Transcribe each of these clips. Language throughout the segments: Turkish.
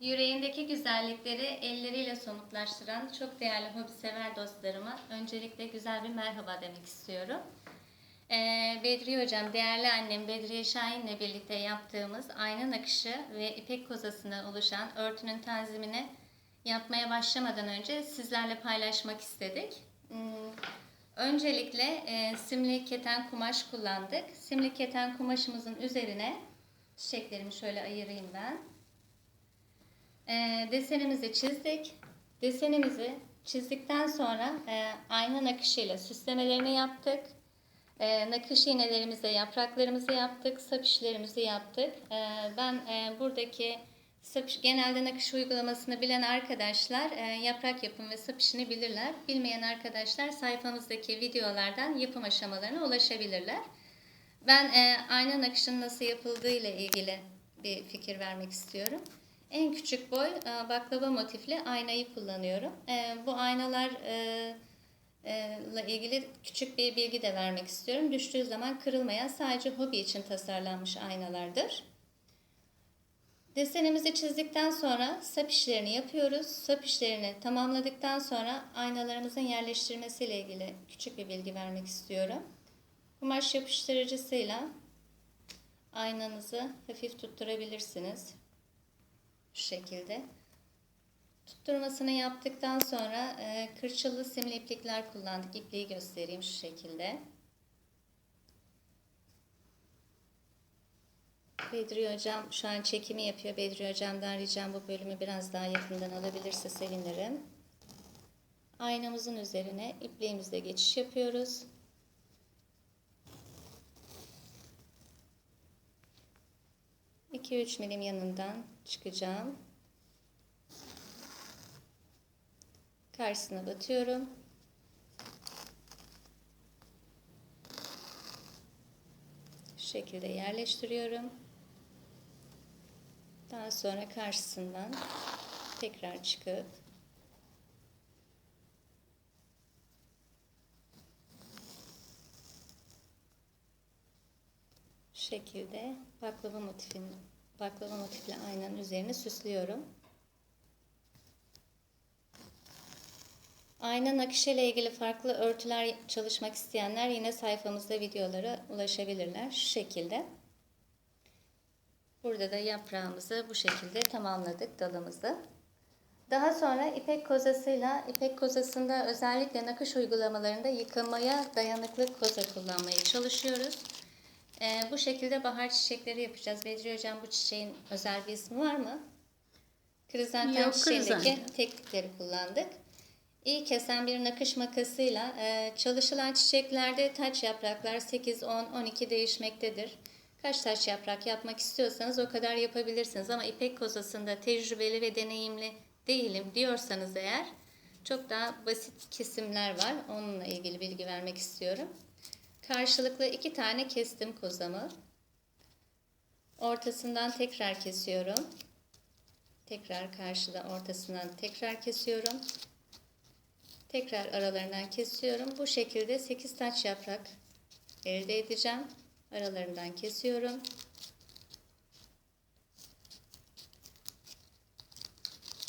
Yüreğindeki güzellikleri elleriyle somutlaştıran çok değerli hobi sever dostlarıma öncelikle güzel bir merhaba demek istiyorum. Ee, Bedriye Hocam, değerli annem Bedriye Şahin'le birlikte yaptığımız ayna nakışı ve ipek kozasından oluşan örtünün tanzimini yapmaya başlamadan önce sizlerle paylaşmak istedik. Hmm, Öncelikle e, simli keten kumaş kullandık. Simli keten kumaşımızın üzerine çiçeklerimi şöyle ayırayım ben. E, desenimizi çizdik. Desenimizi çizdikten sonra e, ayna nakışıyla süslemelerini yaptık. E, nakış iğnelerimize yapraklarımızı yaptık, sap işlerimizi yaptık. E, ben e, buradaki sap, genelde nakış uygulamasını bilen arkadaşlar e, yaprak yapım ve sap işini bilirler. Bilmeyen arkadaşlar sayfamızdaki videolardan yapım aşamalarına ulaşabilirler. Ben e, ayna nakışının nasıl yapıldığı ile ilgili bir fikir vermek istiyorum. En küçük boy e, baklava motifli aynayı kullanıyorum. E, bu aynalar e, ilgili küçük bir bilgi de vermek istiyorum. Düştüğü zaman kırılmayan sadece hobi için tasarlanmış aynalardır. Desenimizi çizdikten sonra sap işlerini yapıyoruz. Sap işlerini tamamladıktan sonra aynalarımızın yerleştirmesiyle ilgili küçük bir bilgi vermek istiyorum. Kumaş yapıştırıcısıyla aynanızı hafif tutturabilirsiniz. Şu şekilde. Tutturmasını yaptıktan sonra e, kırçıllı simli iplikler kullandık. İpliği göstereyim şu şekilde. Bedri Hocam şu an çekimi yapıyor. Bedri Hocam'dan ricam bu bölümü biraz daha yakından alabilirse sevinirim. Aynamızın üzerine ipliğimizle geçiş yapıyoruz. İki üç milim yanından çıkacağım. Karşısına batıyorum. Şu şekilde yerleştiriyorum. Daha sonra karşısından tekrar çıkıp şekilde baklava motifini baklava motifli aynanın üzerine süslüyorum. Ayna nakışı ile ilgili farklı örtüler çalışmak isteyenler yine sayfamızda videolara ulaşabilirler. Şu şekilde. Burada da yaprağımızı bu şekilde tamamladık dalımızı. Daha sonra ipek kozasıyla, ipek kozasında özellikle nakış uygulamalarında yıkamaya dayanıklı koza kullanmaya çalışıyoruz. Ee, bu şekilde bahar çiçekleri yapacağız. Bedri Hocam bu çiçeğin özel bir ismi var mı? Krizantem Yok, çiçeğindeki krizantem. teknikleri kullandık. İyi kesen bir nakış makasıyla e, çalışılan çiçeklerde taç yapraklar 8, 10, 12 değişmektedir. Kaç taş yaprak yapmak istiyorsanız o kadar yapabilirsiniz. Ama ipek kozasında tecrübeli ve deneyimli değilim diyorsanız eğer çok daha basit kesimler var. Onunla ilgili bilgi vermek istiyorum. Karşılıklı iki tane kestim kozamı. Ortasından tekrar kesiyorum. Tekrar karşıda ortasından tekrar kesiyorum. Tekrar aralarından kesiyorum. Bu şekilde 8 taç yaprak elde edeceğim. Aralarından kesiyorum.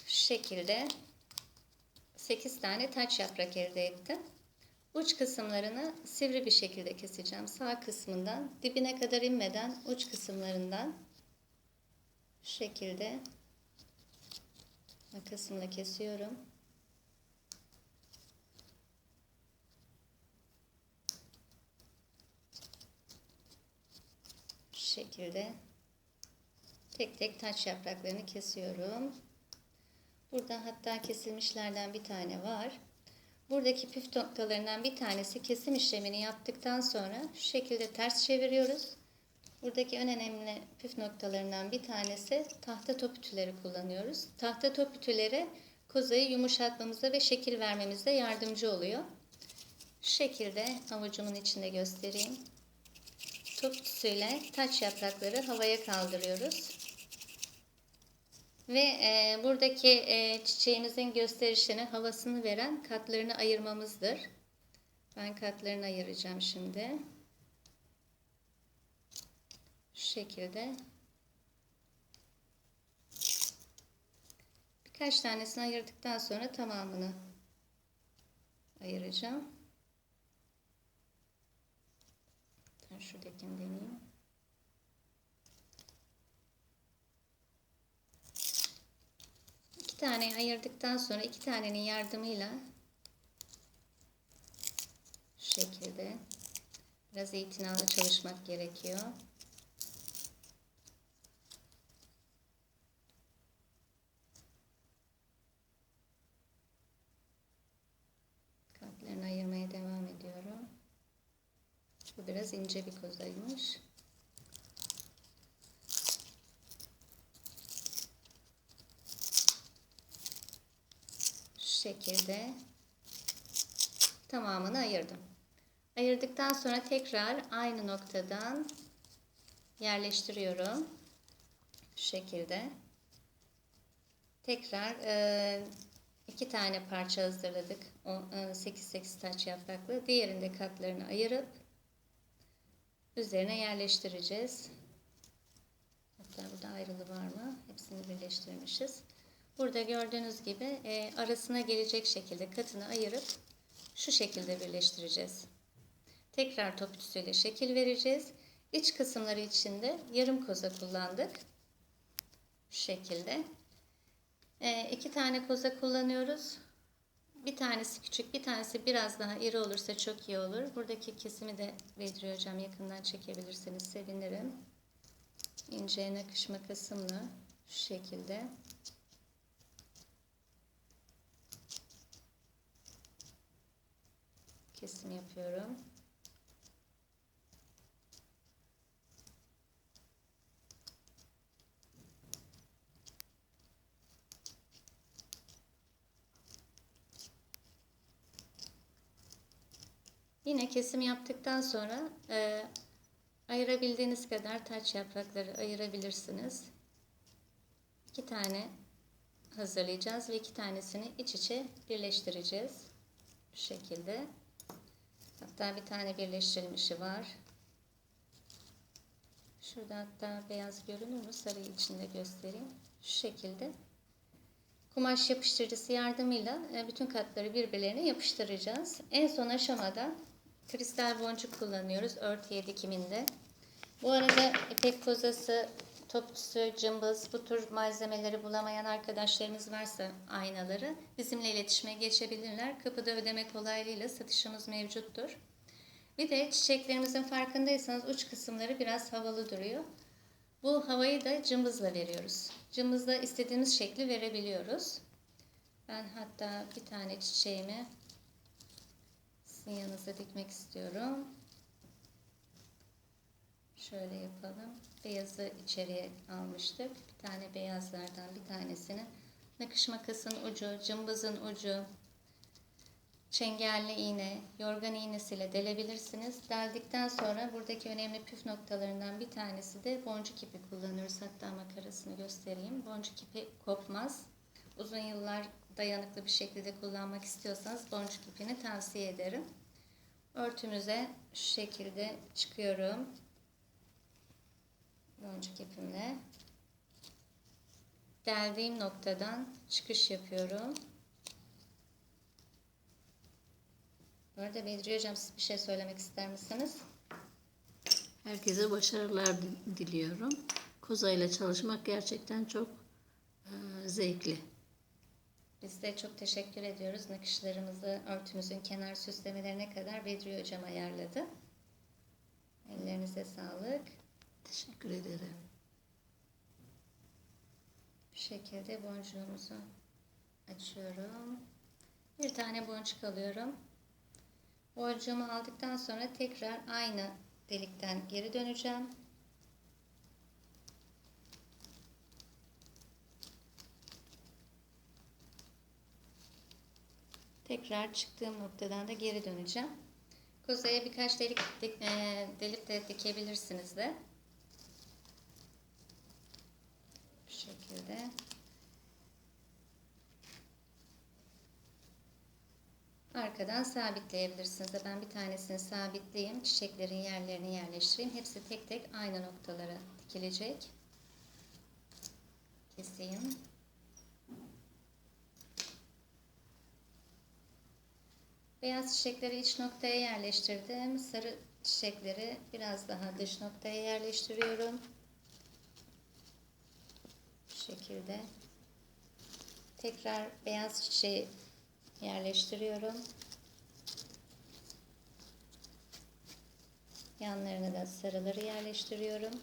Şu şekilde 8 tane taç yaprak elde ettim. Uç kısımlarını sivri bir şekilde keseceğim. Sağ kısmından dibine kadar inmeden uç kısımlarından şu şekilde makasımla kesiyorum. Şu şekilde tek tek taç yapraklarını kesiyorum. Burada hatta kesilmişlerden bir tane var. Buradaki püf noktalarından bir tanesi kesim işlemini yaptıktan sonra şu şekilde ters çeviriyoruz. Buradaki en önemli püf noktalarından bir tanesi tahta top ütüleri kullanıyoruz. Tahta top ütüleri kozayı yumuşatmamıza ve şekil vermemizde yardımcı oluyor. Şu şekilde avucumun içinde göstereyim. Top ütüsüyle taç yaprakları havaya kaldırıyoruz. Ve e, buradaki e, çiçeğimizin gösterişini, havasını veren katlarını ayırmamızdır. Ben katlarını ayıracağım şimdi. Şu şekilde. Birkaç tanesini ayırdıktan sonra tamamını ayıracağım. Ben şuradakini deneyeyim. Tane ayırdıktan sonra iki tanenin yardımıyla şekilde biraz itinalı çalışmak gerekiyor. Kalplerini ayırmaya devam ediyorum. Bu biraz ince bir kozaymış. Şu şekilde tamamını ayırdım. Ayırdıktan sonra tekrar aynı noktadan yerleştiriyorum. Şu şekilde. Tekrar e, iki tane parça hazırladık. 8-8 taç yapraklı. Diğerinde katlarını ayırıp üzerine yerleştireceğiz. Hatta burada ayrılı var mı? Hepsini birleştirmişiz. Burada gördüğünüz gibi e, arasına gelecek şekilde katını ayırıp şu şekilde birleştireceğiz. Tekrar top ütüsüyle şekil vereceğiz. İç kısımları içinde yarım koza kullandık. Şu şekilde. E, iki tane koza kullanıyoruz. Bir tanesi küçük, bir tanesi biraz daha iri olursa çok iyi olur. Buradaki kesimi de Bedri Hocam yakından çekebilirseniz sevinirim. İnce nakış makasımla şu şekilde. Kesim yapıyorum. Yine kesim yaptıktan sonra e, ayırabildiğiniz kadar taç yaprakları ayırabilirsiniz. İki tane hazırlayacağız ve iki tanesini iç içe birleştireceğiz. Bu şekilde. Hatta bir tane birleştirilmişi var. Şurada hatta beyaz görünür mü? Sarıyı içinde göstereyim. Şu şekilde. Kumaş yapıştırıcısı yardımıyla e, bütün katları birbirlerine yapıştıracağız. En son aşamada kristal boncuk kullanıyoruz örtüye dikiminde. Bu arada ipek kozası, topçusu, cımbız bu tür malzemeleri bulamayan arkadaşlarımız varsa aynaları bizimle iletişime geçebilirler. Kapıda ödeme kolaylığıyla satışımız mevcuttur. Bir de çiçeklerimizin farkındaysanız uç kısımları biraz havalı duruyor. Bu havayı da cımbızla veriyoruz. Cımbızla istediğimiz şekli verebiliyoruz. Ben hatta bir tane çiçeğimi sizin yanınıza dikmek istiyorum. Şöyle yapalım. Beyazı içeriye almıştık. Bir tane beyazlardan bir tanesini nakış makasın ucu, cımbızın ucu, çengelli iğne, yorgan iğnesiyle delebilirsiniz. Deldikten sonra buradaki önemli püf noktalarından bir tanesi de boncuk ipi kullanıyoruz. Hatta makarasını göstereyim. Boncuk ipi kopmaz. Uzun yıllar dayanıklı bir şekilde kullanmak istiyorsanız boncuk ipini tavsiye ederim. Örtümüze şu şekilde çıkıyorum. Boncuk ipimle. Deldiğim noktadan çıkış yapıyorum. Bu arada Bedriye Hocam siz bir şey söylemek ister misiniz? Herkese başarılar diliyorum. Koza ile çalışmak gerçekten çok e, zevkli. Biz de çok teşekkür ediyoruz. Nakışlarımızı örtümüzün kenar süslemelerine kadar Bedriye Hocam ayarladı. Ellerinize sağlık. Teşekkür ederim. Bu şekilde boncuğumuzu açıyorum. Bir tane boncuk alıyorum. Boncuğumu aldıktan sonra tekrar aynı delikten geri döneceğim. Tekrar çıktığım noktadan da geri döneceğim. Kozaya birkaç delik dik, e, delip de dikebilirsiniz de. arkadan sabitleyebilirsiniz ben bir tanesini sabitleyeyim. Çiçeklerin yerlerini yerleştireyim. Hepsi tek tek aynı noktalara dikilecek. Keseyim. Beyaz çiçekleri iç noktaya yerleştirdim. Sarı çiçekleri biraz daha dış noktaya yerleştiriyorum. Bu şekilde. Tekrar beyaz çiçeği yerleştiriyorum. Yanlarına da sarıları yerleştiriyorum.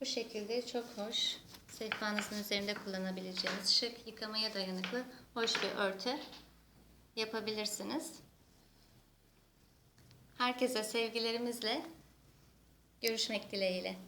Bu şekilde çok hoş, sehpanızın üzerinde kullanabileceğiniz şık, yıkamaya dayanıklı, hoş bir örtü yapabilirsiniz. Herkese sevgilerimizle görüşmek dileğiyle.